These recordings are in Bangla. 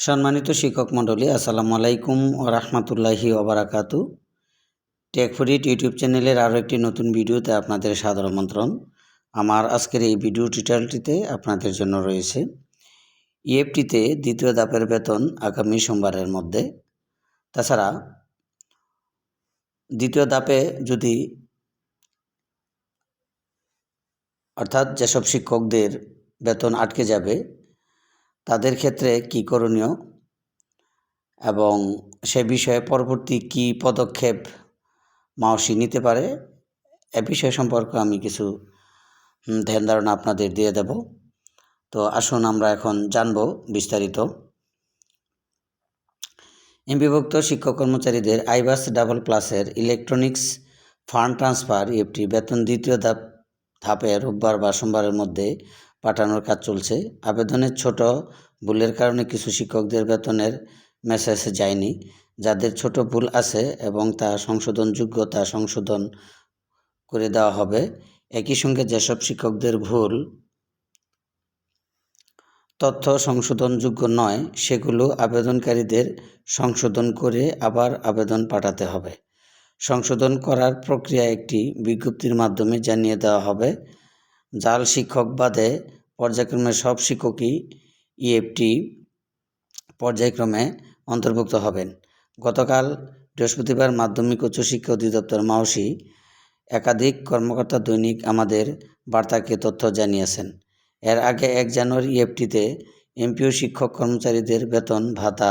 সম্মানিত শিক্ষক মণ্ডলী, আসসালামু আলাইকুম ও রহমতুল্লাহি ওবরাকাতু টেকফরিট ইউটিউব চ্যানেলের আরও একটি নতুন ভিডিওতে আপনাদের সাদর আমন্ত্রণ। আমার আজকের এই ভিডিও টিউটোরিয়ালটিতে আপনাদের জন্য রয়েছে ইএফটিতে দ্বিতীয় দাপের বেতন আগামী সোমবারের মধ্যে। তাছাড়া দ্বিতীয় দাপে যদি অর্থাৎ যেসব শিক্ষকদের বেতন আটকে যাবে তাদের ক্ষেত্রে কী করণীয়? এবং সে বিষয়ে পরবর্তী কী পদক্ষেপ মাওসি নিতে পারে? এ বিষয় সম্পর্কে আমি কিছু ধ্যান ধারণা আপনাদের দিয়ে দেব। তো আসুন আমরা এখন জানব বিস্তারিত। এমবিভুক্ত শিক্ষক কর্মচারীদের আইবাস ডাবল প্লাসের ইলেকট্রনিক্স ফান্ড ট্রান্সফার, ইএফটি, বেতন দ্বিতীয় ধাপ, ধাপে রোববার বা সোমবারের মধ্যে পাঠানোর কাজ চলছে। আবেদনের ছোট ভুলের কারণে কিছু শিক্ষকদের বেতনের মেসেজ যায়নি, যাদের ছোট ভুল আছে এবং তা সংশোধনযোগ্য তা সংশোধন করে দেওয়া হবে। একই সঙ্গে যেসব শিক্ষকদের ভুল তথ্য সংশোধনযোগ্য নয়, সেগুলো আবেদনকারীদের সংশোধন করে আবার আবেদন পাঠাতে হবে। সংশোধন করার প্রক্রিয়া একটি বিজ্ঞপ্তির মাধ্যমে জানিয়ে দেওয়া হবে। জাল শিক্ষক বাদে পর্যায়ক্রমে সব শিক্ষকই ইএফটি পর্যায়ক্রমে অন্তর্ভুক্ত হবেন। গতকাল বৃহস্পতিবার মাধ্যমিক উচ্চশিক্ষা অধিদপ্তর মাওসি একাধিক কর্মকর্তা দৈনিক আমাদের বার্তাকে তথ্য জানিয়েছেন। এর আগে এক জানুয়ারি ইএফটিতে এমপিও শিক্ষক কর্মচারীদের বেতন ভাতা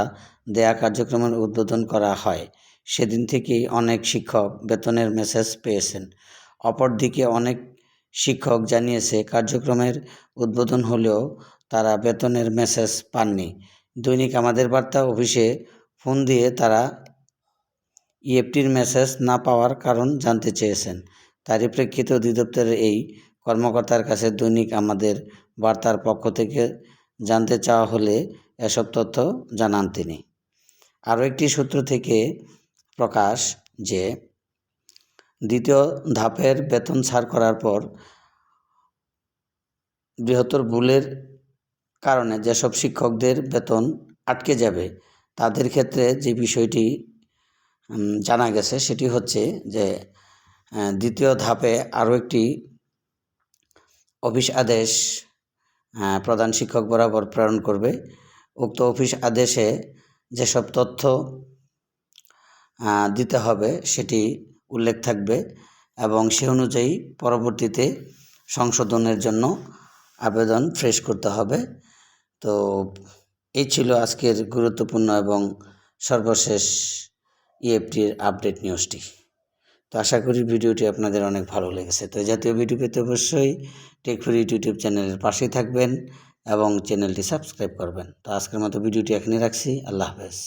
দেয়া কার্যক্রমের উদ্বোধন করা হয়। সেদিন থেকেই অনেক শিক্ষক বেতনের মেসেজ পেয়েছেন। অপরদিকে অনেক শিক্ষক জানিয়েছে, কার্যক্রমের উদ্বোধন হলেও তারা বেতনের মেসেজ পাননি। দৈনিক আমাদের বার্তা অফিসে ফোন দিয়ে তারা ইএফটির মেসেজ না পাওয়ার কারণ জানতে চেয়েছেন। তারই প্রেক্ষিতে অধিদপ্তরের এই কর্মকর্তার কাছে দৈনিক আমাদের বার্তার পক্ষ থেকে জানতে চাওয়া হলে এসব তথ্য জানান তিনি। আরও একটি সূত্র থেকে প্রকাশ যে দ্বিতীয় ধাপের বেতন ছাড় করার পর বৃহত্তর ভুলের কারণে যেসব শিক্ষকদের বেতন আটকে যাবে, তাদের ক্ষেত্রে যে বিষয়টি জানা গেছে সেটি হচ্ছে যে দ্বিতীয় ধাপে আরও একটি অফিস আদেশ প্রধান শিক্ষক বরাবর প্রেরণ করবে। উক্ত অফিস আদেশে যেসব তথ্য দিতে হবে সেটি উল্লেখ থাকবে এবং সে অনুযায়ী পরবর্তীতে সংশোধনের জন্য আবেদন ফ্রেশ করতে হবে। তো এই ছিল আজকের গুরুত্বপূর্ণ এবং সর্বশেষ ইএফটির আপডেট নিউজটি। তো আশা করি ভিডিওটি আপনাদের অনেক ভালো লেগেছে। তো জাতীয় ভিডিও পেতে অবশ্যই টেকফুর ইউটিউব চ্যানেলের পাশেই থাকবেন এবং চ্যানেলটি সাবস্ক্রাইব করবেন। তো আজকের মতো ভিডিওটি এখানে রাখছি। আল্লাহ হাফেজ।